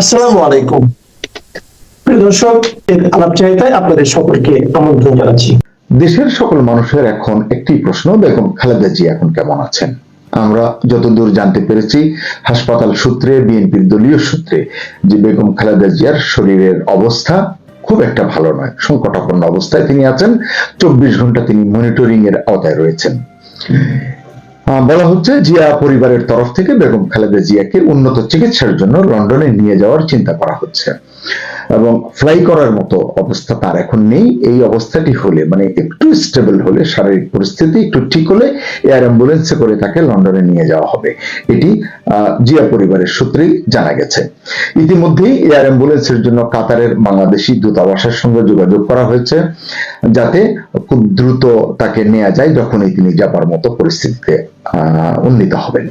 আসসালামু আলাইকুম। প্রিয় দর্শক, এর আলাপ চাহিদায় আপনাদের সকলকে আমন্ত্রণ জানাচ্ছি। দেশের সকল মানুষের এখন একটি প্রশ্ন, বেগম খালেদা জি এখন কেমন আছেন? আমরা যতদূর জানতে পেরেছি, হাসপাতাল সূত্রে, বিএনপির দলীয় সূত্রে, যে বেগম খালেদা জিয়ার শরীরের অবস্থা খুব একটা ভালো নয়, সংকটাপন্ন অবস্থায় তিনি আছেন। চব্বিশ ঘণ্টা তিনি মনিটরিং এর আওতায় রয়েছেন। বলা হচ্ছে জিয়া পরিবারের তরফ থেকে বেগম খালেদা জিয়াকে উন্নত চিকিৎসার জন্য লন্ডনে নিয়ে যাওয়ার চিন্তা করা হচ্ছে। এবং ফ্লাই করার মতো অবস্থা তার এখন নেই। এই অবস্থাটি হলে মানে একটু স্টেবল হলে, শারীরিক পরিস্থিতি একটু ঠিক হলে এয়ার অ্যাম্বুলেন্সে করে তাকে লন্ডনে নিয়ে যাওয়া হবে। এটি জিয়া পরিবারের সূত্রেই জানা গেছে। ইতিমধ্যেই এয়ার অ্যাম্বুলেন্সের জন্য কাতারের বাংলাদেশি দূতাবাসের সঙ্গে যোগাযোগ করা হয়েছে, যাতে খুব দ্রুত তাকে নেওয়া যায় যখনই তিনি যাবার মতো পরিস্থিতিতে উন্নীত হবেন।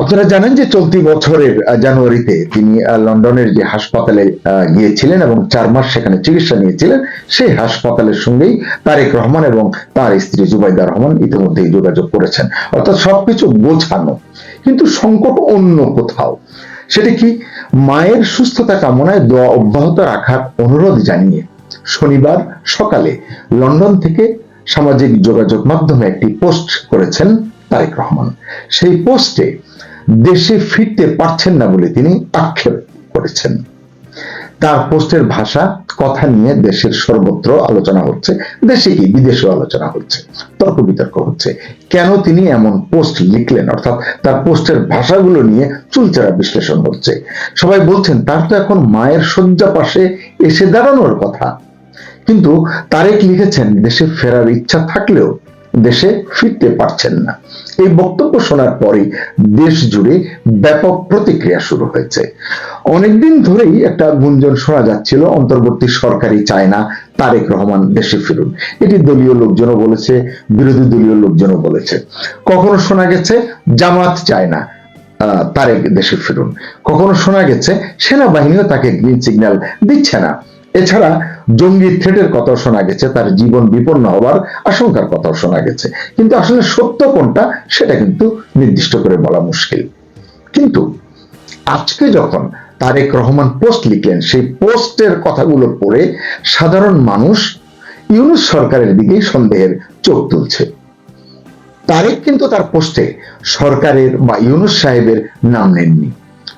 আপনারা জানেন যে চলতি বছরের জানুয়ারিতে তিনি লন্ডনের যে হাসপাতালে গিয়েছিলেন এবং চার মাস সেখানে চিকিৎসা নিয়েছিলেন, সেই হাসপাতালের সঙ্গেই তারেক রহমান এবং তার স্ত্রী জুবাইদা রহমান ইতিমধ্যেই যোগাযোগ করেছেন। অর্থাৎ সবকিছু গোছানো কিন্তু সংকট অন্য কোথাও। সেটা কি মায়ের সুস্থতা কামনায় দোয়া অব্যাহত রাখার অনুরোধ জানিয়ে শনিবার সকালে লন্ডন থেকে সামাজিক যোগাযোগ মাধ্যমে একটি পোস্ট করেছেন তারেক রহমান। সেই পোস্টে দেশে ফিরতে পারছেন না বলে তিনি আক্ষেপ করেছেন। তার পোস্টের ভাষা, কথা নিয়ে দেশের সর্বত্র আলোচনা হচ্ছে, দেশে কি বিদেশেও আলোচনা হচ্ছে, তর্ক বিতর্ক হচ্ছে। কেন তিনি এমন পোস্ট লিখলেন? অর্থাৎ তার পোস্টের ভাষাগুলো নিয়ে চুলচেরা বিশ্লেষণ হচ্ছে। সবাই বলছেন, তার তো এখন মায়ের শয্যা পাশে এসে দাঁড়ানোর কথা। কিন্তু তারেক লিখেছেন, দেশে ফেরার ইচ্ছা থাকলেও দেশে ফিরতে পারছেন না। এই বক্তব্য শোনার পরেই দেশ জুড়ে ব্যাপক প্রতিক্রিয়া শুরু হয়েছে। অনেকদিন ধরেই একটা গুঞ্জন শোনা যাচ্ছিল, অন্তর্বর্তী সরকারি চায় না তারেক রহমান দেশে ফিরুন এটি দলীয় লোকজনও বলেছে, বিরোধী দলীয় লোকজনও বলেছে। কখনো শোনা গেছে, জামাত চায় না তারেক দেশে ফিরুন কখনো শোনা গেছে, সেনাবাহিনীও তাকে গ্রিন সিগন্যাল দিচ্ছে না। এছাড়া জঙ্গি থ্রেটের কথাও শোনা গেছে, তার জীবন বিপন্ন হওয়ার আশঙ্কার কথাও শোনা গেছে। কিন্তু আসলে সত্য কোনটা, সেটা কিন্তু নির্দিষ্ট করে বলা মুশকিল। কিন্তু আজকে যখন তারেক রহমান পোস্ট লিখলেন, সেই পোস্টের কথাগুলো পড়ে সাধারণ মানুষ ইউনুস সরকারের দিকেই সন্দেহের চোখ তুলছে। তারেক কিন্তু তার পোস্টে সরকারের বা ইউনুস সাহেবের নাম নেননি।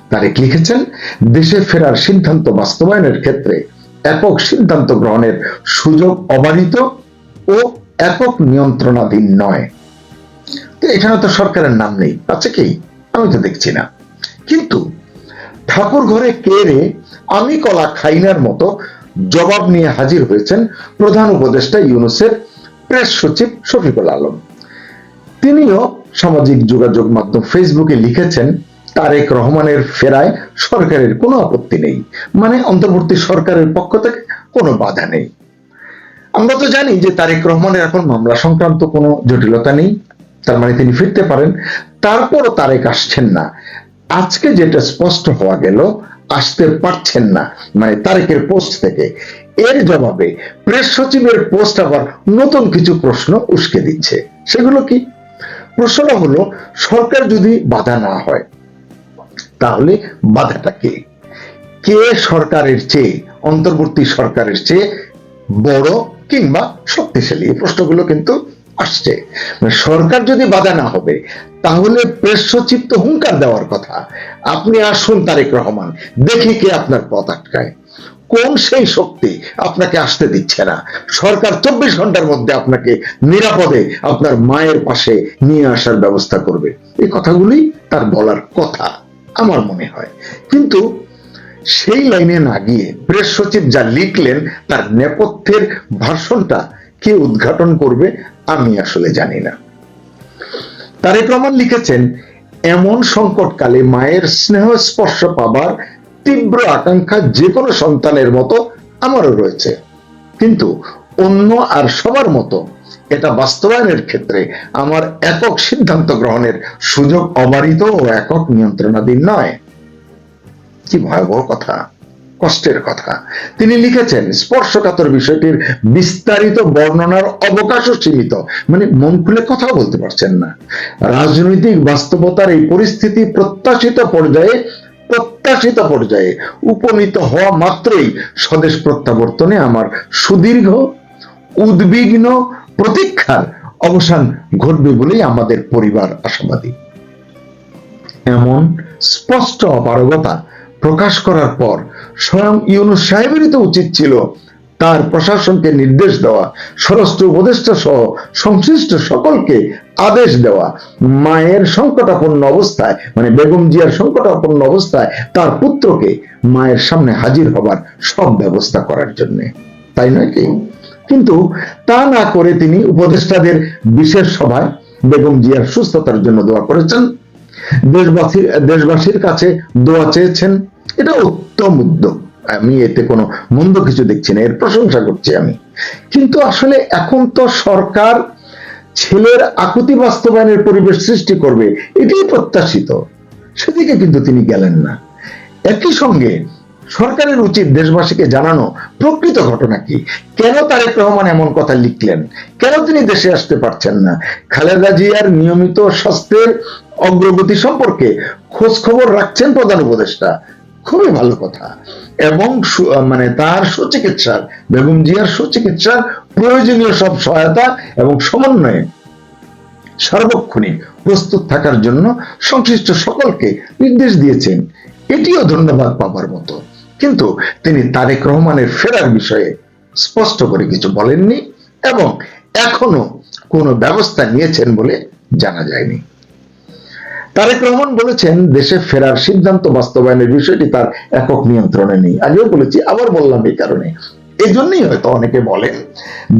তারেক লিখেছেন, দেশে ফেরার সিদ্ধান্ত বাস্তবায়নের ক্ষেত্রে একক সিদ্ধান্ত গ্রহণের সুযোগ অবারিত ও একক নিয়ন্ত্রণাধীন নয়। এখানে তো সরকারের নাম নেই, আছে কি? আমি তো দেখছি না। কিন্তু ঠাকুর ঘরে কে রে? আমি কলা খাইনার মতো জবাব নিয়ে হাজির হয়েছেন প্রধান উপদেষ্টা ইউনুসের প্রেস সচিব শফিকুল আলম। তিনিও সামাজিক যোগাযোগ মাধ্যম ফেসবুকে লিখেছেন তারেক রহমানের ফেরায় সরকারের কোনো আপত্তি নেই। মানে অন্তর্বর্তী সরকারের পক্ষ থেকে কোনো বাধা নেই। আমরা তো জানি যে তারেক রহমানের এখন মামলা সংক্রান্ত কোনো জটিলতা নেই। তার মানে তিনি ফিরতে পারেন। তারপরও তারেক আসছেন না। আজকে যেটা স্পষ্ট হওয়া গেল, আসতে পারছেন না মানে তারেকের পোস্ট থেকে। এর জবাবে প্রেস সচিবের পোস্ট আবার নতুন কিছু প্রশ্ন উস্কে দিচ্ছে। সেগুলো কি? প্রশ্নটা হলো, সরকার যদি বাধা না হয় তাহলে বাধাটা কে? কে সরকারের চেয়ে, অন্তর্বর্তী সরকারের চেয়ে বড় কিংবা শক্তিশালী? এই প্রশ্নগুলো কিন্তু আসছে। মানে সরকার যদি বাধা না হবে, তাহলে প্রেস সচিব তো হুঙ্কার দেওয়ার কথা। আপনি আসুন তারেক রহমান, দেখি কে আপনার পথ আটকায়। কোন সেই শক্তি আপনাকে আসতে দিচ্ছে না? সরকার চব্বিশ ঘণ্টার মধ্যে আপনাকে নিরাপদে আপনার মায়ের পাশে নিয়ে আসার ব্যবস্থা করবে। এই কথাগুলি তার বলার কথা। আমার মনে হয়। কিন্তু সেই লাইনে না গিয়ে প্রেস সচিব যা লিখলেন, তার নেপথ্যের ভাষণটা কে উদ্ঘাটন করবে, আমি আসলে জানি না। তারেক রহমান লিখেছেন, এমন সংকটকালে মায়ের স্নেহ স্পর্শ পাবার তীব্র আকাঙ্ক্ষা যে কোনো সন্তানের মতো আমারও রয়েছে। কিন্তু অন্য আর সবার মতো এটা বাস্তবায়নের ক্ষেত্রে আমার একক সিদ্ধান্ত গ্রহণের সুযোগ অবারিত ও একক নিয়ন্ত্রণাধীন নয়। কি ভয়াবহ কথা, কষ্টের কথা। তিনি লিখেছেন, স্পর্শকাতর বিষয়টির বিস্তারিত বর্ণনার অবকাশও সীমিত মানে মন খুলে কথা বলতে পারছেন না। রাজনৈতিক বাস্তবতার এই পরিস্থিতি প্রত্যাশিত পর্যায়ে প্রত্যাশিত পর্যায়ে উপনীত হওয়া মাত্রই স্বদেশ প্রত্যাবর্তনে আমার সুদীর্ঘ, উদ্বিগ্ন প্রতীক্ষার অবসান ঘটবে বলেই আমাদের পরিবার আশাবাদী। এমন স্পষ্ট অপারগতা প্রকাশ করার পর স্বয়ং ইউনুস সাহেবেরই তো উচিত ছিল তার প্রশাসনকে নির্দেশ দেওয়া, স্বরাষ্ট্র উপদেষ্টা সহ সংশ্লিষ্ট সকলকে আদেশ দেওয়া, মায়ের সংকটাপন্ন অবস্থায় মানে বেগম জিয়ার সংকটাপন্ন অবস্থায় তার পুত্রকে মায়ের সামনে হাজির হবার সব ব্যবস্থা করার জন্য। তাই নয় কি? কিন্তু তা না করে তিনি উপদেষ্টাদের বিশেষ সভায় বেগম জিয়ার সুস্থতার জন্য দোয়া করেছেন। দেশবাসীর দেশবাসীর কাছে দোয়া চেয়েছেন। এটা উত্তম উদ্যোগ। আমি এতে কোনো মন্দ কিছু দেখছি না, এর প্রশংসা করছি আমি। কিন্তু আসলে এখন তো সরকার ছেলের আকুতি বাস্তবায়নের পরিবেশ সৃষ্টি করবে, এটাই প্রত্যাশিত। সেদিকে কিন্তু তিনি গেলেন না। একই সঙ্গে সরকারের উচিত দেশবাসীকে জানানো, প্রকৃত ঘটনা কি? কেন তারেক রহমান এমন কথা লিখলেন? কেন তিনি দেশে আসতে পারছেন না? খালেদা জিয়ার নিয়মিত স্বাস্থ্যের অগ্রগতি সম্পর্কে খোঁজ খবর রাখছেন প্রধান উপদেষ্টা। খুবই ভালো কথা। এবং মানে তার সুচিকিৎসার, বেগম জিয়ার সুচিকিৎসার প্রয়োজনীয় সব সহায়তা এবং সমন্বয়ে সার্বক্ষণিক প্রস্তুত থাকার জন্য সংশ্লিষ্ট সকলকে নির্দেশ দিয়েছেন। এটিও ধন্যবাদ পাবার মতো। কিন্তু তিনি তারেক রহমানের ফেরার বিষয়ে স্পষ্ট করে কিছু বলেননি এবং এখনও কোনো ব্যবস্থা নিয়েছেন বলে জানা যায়নি। তারেক রহমান বলেছেন, দেশে ফেরার সিদ্ধান্ত বাস্তবায়নের বিষয়টি তার একক নিয়ন্ত্রণে নেই। আগেও বলেছি, আবার বললাম এই কারণে। এই জন্যই হয়তো অনেকে বলেন,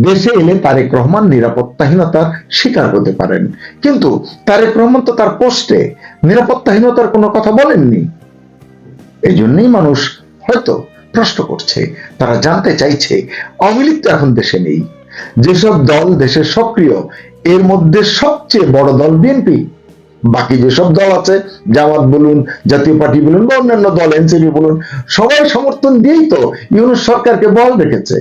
দেশে এলে তারেক রহমান নিরাপত্তাহীনতার শিকার হতে পারেন। কিন্তু তারেক রহমান তো তার পোস্টে নিরাপত্তাহীনতার কোনো কথা বলেননি। এই জন্যই মানুষ হয়তো প্রশ্ন করছে, তারা জানতে চাইছে আওয়ামী এখন দেশে নেই। যেসব দল দেশে সক্রিয়, এর মধ্যে সবচেয়ে বড় দল বিএনপি বাকি যেসব দল আছে, জামাত বলুন, জাতীয় পার্টি বলুন, বা অন্যান্য দল এনসিপি বলুন, সবাই সমর্থন দিয়েই তো ইউনুস সরকারকে বল রেখেছে।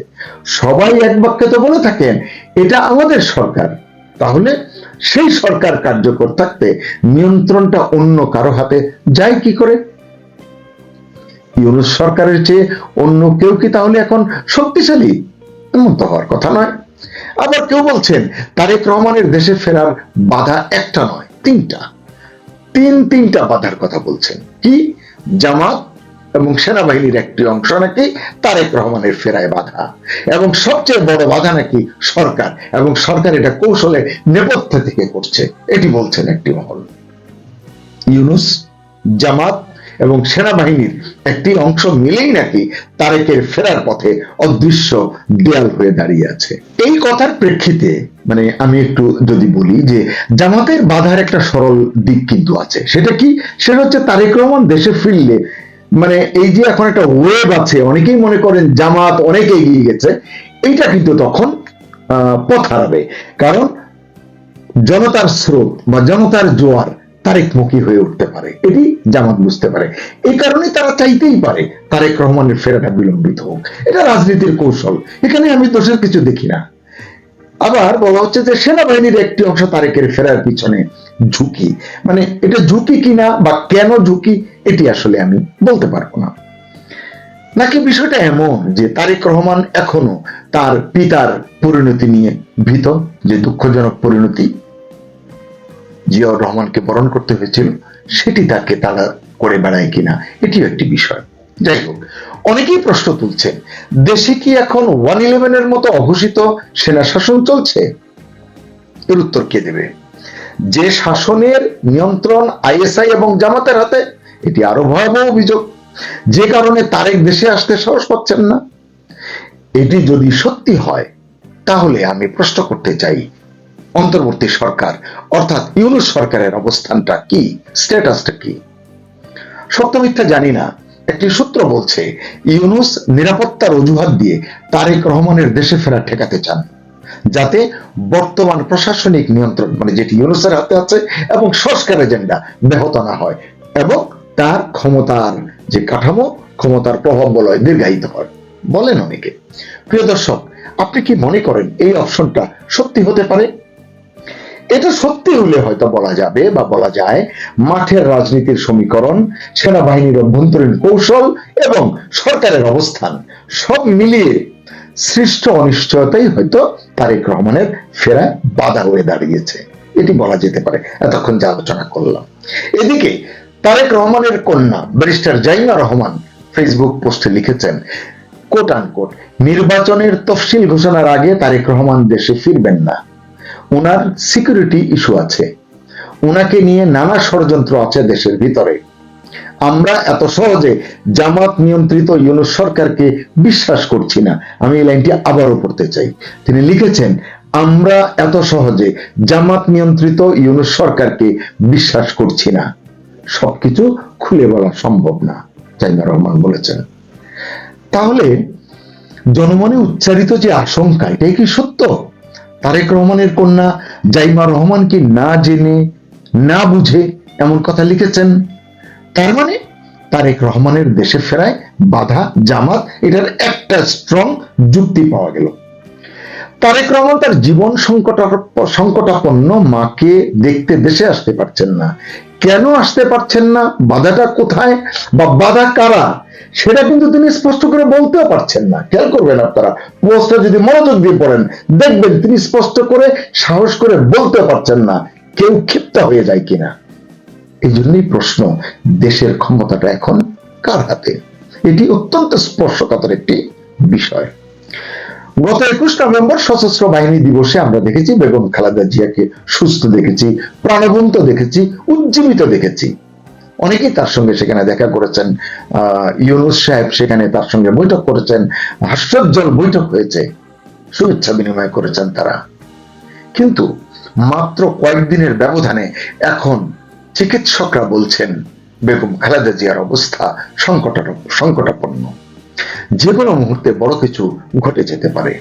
সবাই এক বাক্যে তো বলে থাকেন, এটা আমাদের সরকার। তাহলে সেই সরকার কার্যকর থাকতে নিয়ন্ত্রণটা অন্য কারও হাতে যায় কি করে? ইউনুস সরকারের চেয়ে অন্য কেউ কি তাহলে এখন শক্তিশালী? এমন তো হওয়ার কথা নয়। আবার কেউ বলছেন, তারেক রহমানের দেশে ফেরার বাধা একটা নয়, তিনটা। তিন তিনটা বাধার কথা বলছেন। কি? জামাত এবং সেনাবাহিনীর একটি অংশ নাকি তারেক রহমানের ফেরায় বাধা। এবং সবচেয়ে বড় বাধা নাকি সরকার, এবং সরকার এটা কৌশলে নেপথ্য থেকে করছে। এটি বলছেন একটি মহল। ইউনুস, জামাত এবং সেনাবাহিনীর একটি অংশ মিলেই নাকি তারেকের ফেরার পথে অদৃশ্য দেয়াল হয়ে দাঁড়িয়ে আছে। এই কথার প্রেক্ষিতে মানে আমি একটু যদি বলি যে, জামাতের বাধার একটা সরল দিক কিন্তু আছে। সেটা কি? সেটা হচ্ছে তারেক রহমান দেশে ফিরলে মানে এই যে এখন একটা ওয়েব আছে, অনেকেই মনে করেন জামাত অনেক এগিয়ে গেছে, এইটা কিন্তু তখন পথ হারাবে। কারণ জনতার স্রোত বা জনতার জোয়ার তারেকমুখী হয়ে উঠতে পারে। এটি জামাত বুঝতে পারে। এই কারণে তারা চাইতেই পারে তারেক রহমানের ফেরাটা বিলম্বিত হোক। এটা রাজনীতির কৌশল। এখানে আমি দোষের কিছু দেখি না। আবার বলা হচ্ছে যে সেনাবাহিনীর একটি অংশ তারেকের ফেরার পিছনে ঝুঁকি। মানে এটা ঝুঁকি কিনা বা কেন ঝুঁকি, এটি আসলে আমি বলতে পারব না। নাকি বিষয়টা এমন যে তারেক রহমান এখনও তার পিতার পরিণতি নিয়ে ভীত, যে দুঃখজনক পরিণতি জিয়াউর রহমানকে বরণ করতে হয়েছিল, সেটি তাকে তারা করে বেড়ায় কিনা, এটিও একটি বিষয়। যাই হোক, অনেকেই প্রশ্ন তুলছেন, দেশে কি এখন ওয়ান ইলেভেনের মতো অঘোষিত সেনা শাসন চলছে? এর উত্তর কে দেবে? যে শাসনের নিয়ন্ত্রণ আইএসআই এবং জামাতের হাতে, এটি আরও ভয়াবহ অভিযোগ। যে কারণে তারেক দেশে আসতে সাহস পাচ্ছেন না। এটি যদি সত্যি হয়, তাহলে আমি প্রশ্ন করতে চাই অন্তর্বর্তী সরকার, অর্থাৎ ইউনুস সরকারের অবস্থানটা কি স্ট্যাটাসটা কি? সত্য মিথ্যা জানি না। একটি সূত্র বলছে, ইউনুস নিরাপত্তার অজুহাত দিয়ে তারেক রহমানের দেশে ফেরা ঠেকাতে চান, যাতে বর্তমান প্রশাসনিক নিয়ন্ত্রণ মানে যেটি ইউনুসের হাতে আছে, এবং সংস্কার এজেন্ডা ব্যাহত না হয়, এবং তার ক্ষমতার যে কাঠামো, ক্ষমতার প্রভাব বলয় দীর্ঘায়িত হয়। বলেন অনেকে। প্রিয় দর্শক, আপনি কি মনে করেন এই অপশনটা সত্যি হতে পারে? এটা সত্যি হলে হয়তো বলা যাবে বা বলা যায়, মাঠের রাজনীতির সমীকরণ, সেনাবাহিনীর অভ্যন্তরীণ কৌশল এবং সরকারের অবস্থান, সব মিলিয়ে সৃষ্ট অনিশ্চয়তাই হয়তো তারেক রহমানের ফেরায় বাধা হয়ে দাঁড়িয়েছে। এটি বলা যেতে পারে। এতক্ষণ যা আলোচনা করলাম। এদিকে তারেক রহমানের কন্যা ব্যারিস্টার জাইমা রহমান ফেসবুক পোস্টে লিখেছেন, কোট আনকোট, নির্বাচনের তফসিল ঘোষণার আগে তারেক রহমান দেশে ফিরবেন না। ওনার সিকিউরিটি ইস্যু আছে। ওনাকে নিয়ে নানা ষড়যন্ত্র আছে দেশের ভিতরে। আমরা এত সহজে জামাত নিয়ন্ত্রিত ইউনুস সরকারকে বিশ্বাস করছি না। আমি এই লাইনটি আবারও পড়তে চাই। তিনি লিখেছেন, আমরা এত সহজে জামাত নিয়ন্ত্রিত ইউনুস সরকারকে বিশ্বাস করছি না। সবকিছু খুলে বলা সম্ভব না। জাইমা রহমান বলেছেন। তাহলে জনমনে উচ্চারিত যে আশঙ্কা, এটাই কি সত্য? তারেক রহমানের কন্যা জাইমা রহমান কি না জেনে, না বুঝে এমন কথা লিখেছেন। তার মানে তারেক রহমানের দেশে ফেরায় বাধা, জামাত, এটার একটা স্ট্রং যুক্তি পাওয়া গেল। তারেক রহমান তার জীবন সংকট সংকটাপন্ন মাকে দেখতে দেশে আসতে পারছেন না। কেন আসতে পারছেন না? বাধাটা কোথায় বা বাধা কারা? সেটা কিন্তু তিনি স্পষ্ট করে বলতেও পারছেন না। খেয়াল করবেন আপনারা পোস্টটা যদি মনোযোগ দিয়ে পড়েন, দেখবেন তিনি স্পষ্ট করে, সাহস করে বলতে পারছেন না কেউ ক্ষিপ্ত হয়ে যায় কিনা। এই জন্যই প্রশ্ন, দেশের ক্ষমতাটা এখন কার হাতে? এটি অত্যন্ত স্পর্শকাতর একটি বিষয়। গত একুশ নভেম্বর সশস্ত্র বাহিনী দিবসে আমরা দেখেছি বেগম খালেদা জিয়াকে সুস্থ দেখেছি, প্রাণবন্ত দেখেছি, উজ্জীবিত দেখেছি। অনেকেই তার সঙ্গে সেখানে দেখা করেছেন ইউনুস সাহেব সেখানে তার সঙ্গে বৈঠক করেছেন হাস্যোজ্জ্বল বৈঠক হয়েছে, শুভেচ্ছা বিনিময় করেছেন তারা। কিন্তু মাত্র কয়েকদিনের ব্যবধানে এখন চিকিৎসকরা বলছেন, বেগম খালেদা জিয়ার অবস্থা সংকট সংকটাপন্ন। যে কোনো মুহূর্তে বড় কিছু ঘটে যেতে পারে।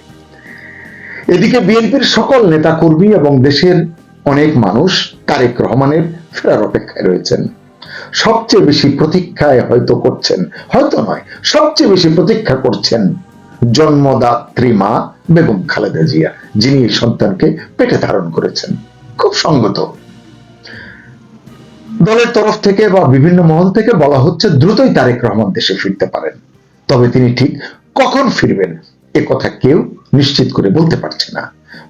এদিকে বিএনপির সকল নেতা কর্মী এবং দেশের অনেক মানুষ তারেক রহমানের ফেরার অপেক্ষায় রয়েছেন। সবচেয়ে বেশি প্রতীক্ষায় হয়তো করছেন, হয়তো নয়, সবচেয়ে বেশি প্রতীক্ষা করছেন জন্মদাত্রী মা বেগম খালেদা জিয়া, যিনি সন্তানকে পেটে ধারণ করেছেন। খুব সঙ্গত। দলের তরফ থেকে বা বিভিন্ন মহল থেকে বলা হচ্ছে, দ্রুতই তারেক রহমান দেশে ফিরতে পারেন। তবে তিনি ঠিক কখন ফিরবেন, এ কথা কেউ নিশ্চিত করে বলতে পারছে না।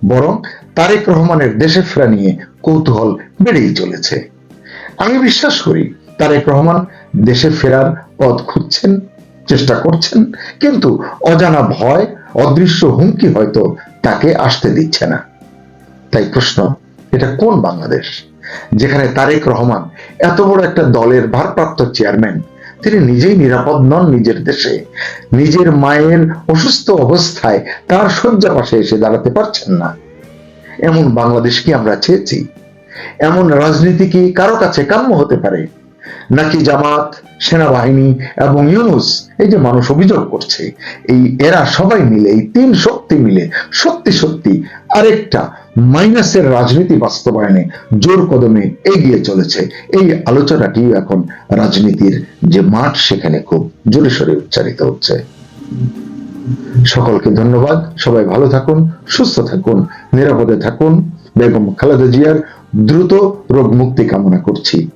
বরং তারেক রহমানের দেশে ফেরা নিয়ে কৌতূহল বেড়েই চলেছে। আমি বিশ্বাস করি তারেক রহমান দেশে ফেরার পথ খুঁজছেন, চেষ্টা করছেন, কিন্তু অজানা ভয়, অদৃশ্য হুমকি হয়তো তাকে আসতে দিচ্ছে না। তাই প্রশ্ন, এটা কোন বাংলাদেশ? যেখানে তারেক রহমান এত বড় একটা দলের ভারপ্রাপ্ত চেয়ারম্যান তিনি নিজেই নিরাপদ নন নিজের দেশে। নিজের মায়ের অসুস্থ অবস্থায় তার শয্যা পাশে এসে দাঁড়াতে পারছেন না। এমন বাংলাদেশ কি আমরা চেয়েছি? এমন রাজনীতি কি কারও কাছে কাম্য হতে পারে? নাকি জামাত, সেনাবাহিনী এবং ইউনুস এই যে মানুষ অভিযোগ করছে, এই এরা সবাই মিলে, এই তিন শক্তি মিলে সত্যি সত্যি আরেকটা মাইনাসের রাজনীতি বাস্তবায়নে জোর কদমে এগিয়ে চলেছে। এই আলোচনাটি এখন রাজনীতির যে মাঠ, সেখানে খুব জোরে সোরে উচ্চারিত হচ্ছে। সকলকে ধন্যবাদ। সবাই ভালো থাকুন, সুস্থ থাকুন, নিরাপদে থাকুন। বেগম খালেদা জিয়ার দ্রুত রোগ মুক্তি কামনা করছি।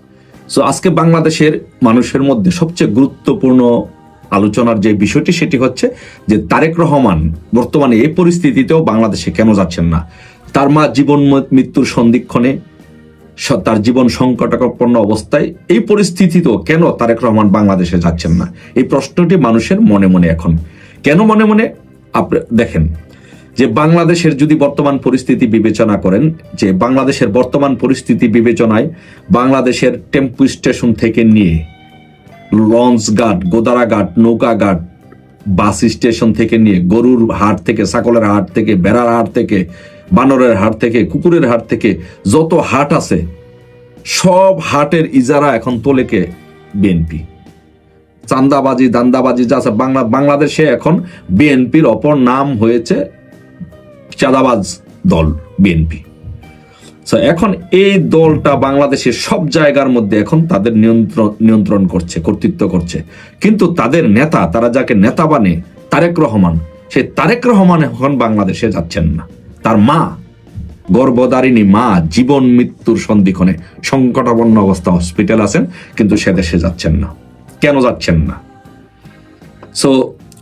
সো আজকে বাংলাদেশের মানুষের মধ্যে সবচেয়ে গুরুত্বপূর্ণ আলোচনার যে বিষয়টি, সেটি হচ্ছে যে তারেক রহমান বর্তমানে এই পরিস্থিতিতেও বাংলাদেশে কেন যাচ্ছেন না? তার মা জীবন মৃত্যুর সন্ধিক্ষণে তার জীবন সংকটাপন্ন অবস্থায় এই পরিস্থিতিতেও কেন তারেক রহমান বাংলাদেশে যাচ্ছেন না? এই প্রশ্নটি মানুষের মনে মনে এখন। কেন মনে মনে? আপনি দেখেন যে বাংলাদেশের যদি বর্তমান পরিস্থিতি বিবেচনা করেন, যে বাংলাদেশের বর্তমান পরিস্থিতি বিবেচনায় বাংলাদেশের টেম্পু স্টেশন থেকে নিয়ে লঞ্চ ঘাট, গোদারা ঘাট, নৌকা ঘাট, বাস স্টেশন থেকে নিয়ে গরুর হাট থেকে, ছাগলের হাট থেকে, বেড়ার হাট থেকে বানরের হাট থেকে, কুকুরের হাট থেকে যত হাট আছে, সব হাটের ইজারা এখন তোলেকে বিএনপি চান্দাবাজি, দান্দাবাজি যা আছে, বাংলা, বাংলাদেশে এখন বিএনপির অপর নাম হয়েছে চাঁদাবাজ দল বিএনপি এখন এই দলটা বাংলাদেশের সব জায়গার মধ্যে এখন তাদের নিয়ন্ত্রণ নিয়ন্ত্রণ করছে, কর্তৃত্ব করছে। কিন্তু তাদের নেতা, তারা যাকে নেতা বানে, তারেক রহমান, সেই তারেক রহমান এখন বাংলাদেশে যাচ্ছেন না। তার মা, গর্ভধারিণী মা জীবন মৃত্যুর সন্ধিক্ষণে সংকটাপন্ন অবস্থা হসপিটাল আছেন, কিন্তু সে দেশে যাচ্ছেন না। কেন যাচ্ছেন না? সো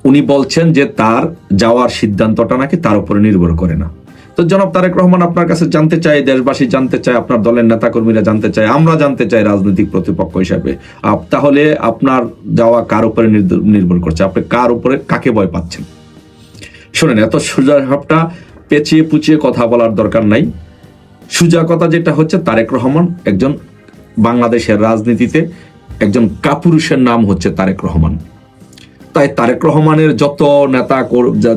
উনি বলছেন যে তার যাওয়ার সিদ্ধান্তটা নাকি তার উপরে নির্ভর করে না। তো জনাব তারেক রহমান আপনার কাছে জানতে চাই দেশবাসী জানতে চায়, আপনার দলের নেতাকর্মীরা জানতে চায়, আমরা জানতে চাই রাজনৈতিক প্রতিপক্ষ হিসাবে। তাহলে আপনার যাওয়া কার উপরে নির্ভর করছে? আপনি কার উপরে, কাকে ভয় পাচ্ছেন? শোনেন, এত সোজা ভাবটা পেঁচিয়ে পুচিয়ে কথা বলার দরকার নাই। সুজা কথা যেটা হচ্ছে তারেক রহমান একজন বাংলাদেশের রাজনীতিতে একজন কাপুরুষের নাম হচ্ছে তারেক রহমান। তাই তারেক রহমানের যত নেতা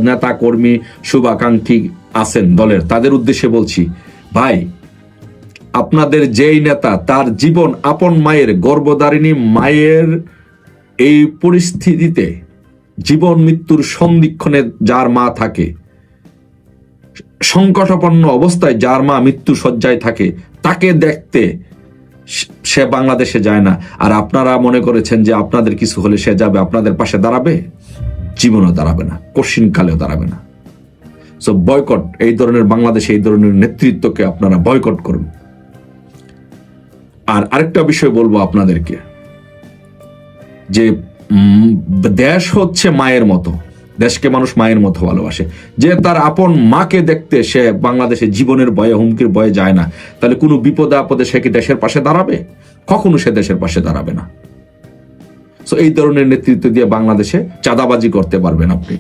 নেতা কর্মী শুভাকাঙ্ক্ষী আছেন দলের, তাদের উদ্দেশ্যে বলছি, ভাই, আপনাদের যেই নেতা, তার জীবন আপন মায়ের গর্ভধারিণী মায়ের এই পরিস্থিতিতে জীবন মৃত্যুর সন্ধিক্ষণে যার মা থাকে সংকটাপন্ন অবস্থায় যার মা মৃত্যু সজ্জায় থাকে, তাকে দেখতে সে- বাংলাদেশে যায় না। আর আপনারা মনে করেছেন যে আপনাদের কিছু হলে সে যাবে, আপনাদের পাশে দাঁড়াবে? জীবনও দাঁড়াবে না কশিন কালেও দাঁড়াবে না। সো বয়কট এই ধরনের বাংলাদেশে এই ধরনের নেতৃত্বকে আপনারা বয়কট করুন। আর আরেকটা বিষয় বলব আপনাদেরকে, যে দেশ হচ্ছে মায়ের মতো। দেশকে মানুষ মায়ের মতো ভালোবাসে। যে তার আপন মাকে দেখতে সে বাংলাদেশে জীবনের ভয়ে, হুমকির ভয়ে যায় না। তাহলে কোনো বিপদে আপদে সে কি দেশের পাশে দাঁড়াবে? কখনো সে দেশের পাশে দাঁড়াবে না। তো এই ধরনের নেতৃত্ব দিয়ে বাংলাদেশে চাঁদাবাজি করতে পারবেন আপনি।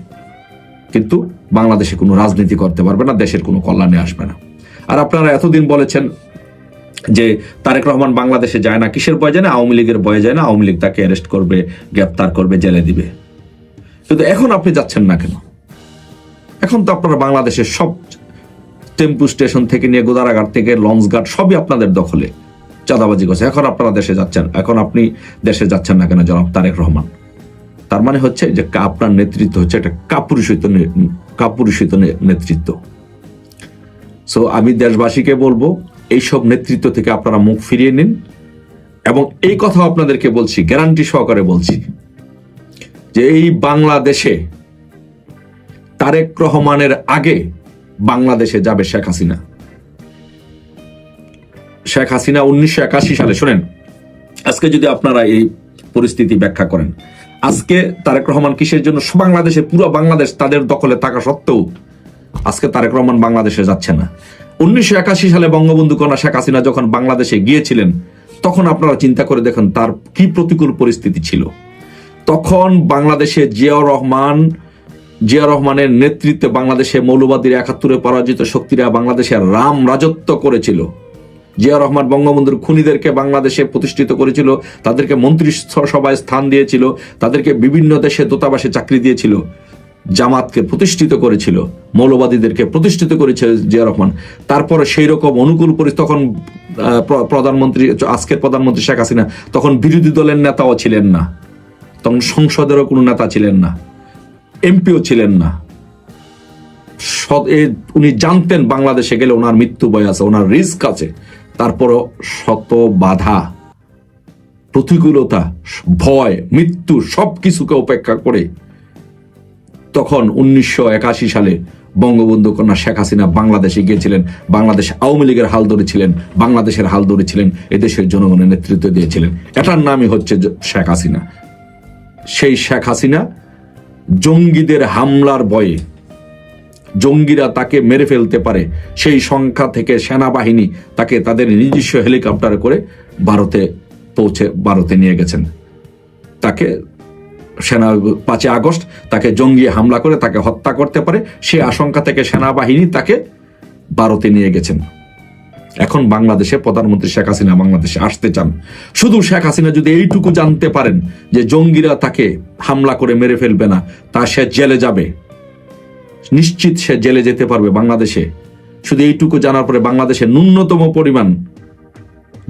কিন্তু বাংলাদেশে কোনো রাজনীতি করতে পারবে না, দেশের কোনো কল্যাণে আসবে না। আর আপনারা এতদিন বলেছেন যে তারেক রহমান বাংলাদেশে যায় না, কিসের ভয় যায় না আওয়ামী লীগের ভয়ে যায় না? আওয়ামী লীগ তাকে অ্যারেস্ট করবে, গ্রেপ্তার করবে, জেলে দিবে। কিন্তু এখন আপনি যাচ্ছেন না কেন? এখন তো আপনারা বাংলাদেশের সব টেম্পু স্টেশন থেকে নিয়ে গোদারাঘাট থেকে লঞ্চ ঘাট সবই আপনাদের দখলে। চাঁদাবাজি করছে। এখন আপনারা দেশে যাচ্ছেন। এখন আপনি দেশে যাচ্ছেন না কেন, জনাব তারেক রহমান? তার মানে হচ্ছে যে আপনার নেতৃত্ব হচ্ছে একটা কাপুরুষিত কাপুরুষিত নেতৃত্ব। সো আমি দেশবাসীকে বলব, এইসব নেতৃত্ব থেকে আপনারা মুখ ফিরিয়ে নিন এবং এই কথা আপনাদেরকে বলছি গ্যারান্টি সহকারে বলছি। যে এই বাংলাদেশে তারেক রহমানের আগে বাংলাদেশে যাবে শেখ হাসিনা। শেখ হাসিনা উনিশশো একাশি সালে, শোনেন, আজকে যদি আপনারা এই পরিস্থিতি ব্যাখ্যা করেন, আজকে তারেক রহমান কিসের জন্য বাংলাদেশে, পুরো বাংলাদেশ তাদের দখলে থাকা সত্ত্বেও আজকে তারেক রহমান বাংলাদেশে যাচ্ছে না। উনিশশো একাশি সালে বঙ্গবন্ধু কন্যা শেখ হাসিনা যখন বাংলাদেশে গিয়েছিলেন, তখন আপনারা চিন্তা করে দেখেন তার কি প্রতিকূল পরিস্থিতি ছিল। তখন বাংলাদেশে জিয়াউর রহমান জিয়া রহমানের নেতৃত্বে বাংলাদেশে মৌলবাদীর একাত্তরে পরাজিত শক্তিরা বাংলাদেশে রাম রাজত্ব করেছিল। জিয়া রহমান বঙ্গবন্ধুর খুনিদেরকে বাংলাদেশে প্রতিষ্ঠিত করেছিল, তাদেরকে মন্ত্রী সভায় স্থান দিয়েছিল, তাদেরকে বিভিন্ন দেশে দূতাবাসে চাকরি দিয়েছিল, জামাতকে প্রতিষ্ঠিত করেছিল, মৌলবাদীদেরকে প্রতিষ্ঠিত করেছিল জিয়া রহমান। তারপরে সেই রকম অনুকূল পরিস্থিতি, তখন প্র- প্রধানমন্ত্রী, আজকের প্রধানমন্ত্রী শেখ হাসিনা, তখন বিরোধী দলের নেতাও ছিলেন না। তখন সংসদেরও কোনো নেতা ছিলেন না, এমপিও ছিলেন না। উনি জানতেন বাংলাদেশে গেলে ওনার মৃত্যু ভয় আছে, ওনার রিস্ক আছে, তারপরও শত বাধা, প্রতিকূলতা, ভয়, মৃত্যু সবকিছুকে উপেক্ষা করে তখন উনিশশো একাশি সালে বঙ্গবন্ধু কন্যা শেখ হাসিনা বাংলাদেশে গিয়েছিলেন, বাংলাদেশ আওয়ামী লীগের হাল ধরেছিলেন, বাংলাদেশের হাল ধরেছিলেন, এদেশের জনগণের নেতৃত্ব দিয়েছিলেন। এটার নামই হচ্ছে শেখ হাসিনা। সেই শেখ হাসিনা জঙ্গিদের হামলার ভয়ে জঙ্গিরা তাকে মেরে ফেলতে পারে। সেই সংখ্যা থেকে সেনাবাহিনী তাকে তাদের নিজস্ব হেলিকপ্টার করে ভারতে পৌঁছে, ভারতে নিয়ে গেছেন। তাকে সেনা, পাঁচই আগস্ট তাকে জঙ্গি হামলা করে তাকে হত্যা করতে পারে। সেই আশঙ্কা থেকে সেনাবাহিনী তাকে ভারতে নিয়ে গেছেন। এখন বাংলাদেশে প্রধানমন্ত্রী শেখ হাসিনা বাংলাদেশে আসতে চান। শুধু শেখ হাসিনা যদি এইটুকু জানতে পারেন যে জঙ্গিরা তাকে হামলা করে মেরে ফেলবে না, তা সে জেলে যাবে। নিশ্চিত সে জেলে যেতে পারবে বাংলাদেশে। শুধু এইটুকু জানার পরে বাংলাদেশে ন্যূনতম পরিমাণ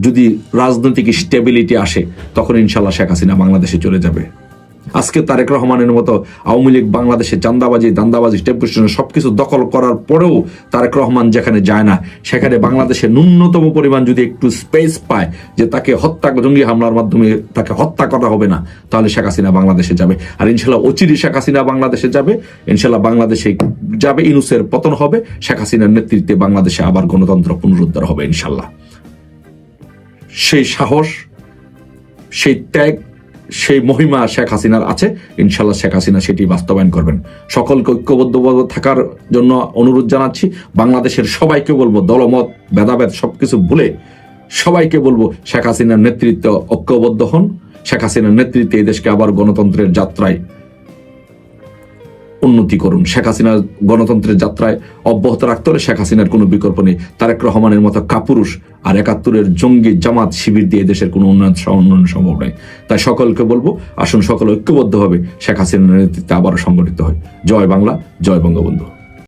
যদি রাজনৈতিক স্টেবিলিটি আসে, তখন ইনশাল্লাহ শেখ হাসিনা বাংলাদেশে চলে যাবে। আজকে তারেক রহমানের মতো আওয়ামী লীগ বাংলাদেশে চান্দাবাজি, দান্দাবাজি টেম্পু স্টেশন সবকিছু দখল করার পরেও তারেক রহমান যেখানে যায় না, সেখানে বাংলাদেশে ন্যূনতম পরিমাণ যদি একটু স্পেস পায় যে তাকে হত্যা, জঙ্গি হামলার মাধ্যমে তাকে হত্যা করা হবে না, তাহলে শেখ হাসিনা বাংলাদেশে যাবে। আর ইনশাল্লাহ অচিরি শেখ হাসিনা বাংলাদেশে যাবে। ইনশাল্লাহ বাংলাদেশে যাবে ইনুসের পতন হবে, শেখ হাসিনার নেতৃত্বে বাংলাদেশে আবার গণতন্ত্র পুনরুদ্ধার হবে ইনশাল্লাহ। সেই সাহস, সেই ত্যাগ সেই মহিমা শেখ হাসিনার আছে। ইনশাল্লাহ শেখ হাসিনা সেটি বাস্তবায়ন করবেন। সকলকে ঐক্যবদ্ধ থাকার জন্য অনুরোধ জানাচ্ছি, বাংলাদেশের সবাইকে বলব, দলমত, ভেদাভেদ সবকিছু ভুলে সবাইকে বলব, শেখ হাসিনার নেতৃত্ব ঐক্যবদ্ধ হন। শেখ হাসিনার নেতৃত্বে এই দেশকে আবার গণতন্ত্রের যাত্রায় উন্নতি করুন। শেখ হাসিনার গণতন্ত্রের যাত্রায় অব্যাহত রাখতে হলে শেখ হাসিনার কোনো বিকল্প নেই। তারেক রহমানের মতো কাপুরুষ আর একাত্তরের জঙ্গি জামাত শিবির দিয়ে দেশের কোনো উন্নয়ন উন্নয়ন সম্ভব নয়। তাই সকলকে বলব, আসুন সকল ঐক্যবদ্ধভাবে শেখ হাসিনার নেতৃত্বে আবারও সংগঠিত হয় জয় বাংলা, জয় বঙ্গবন্ধু।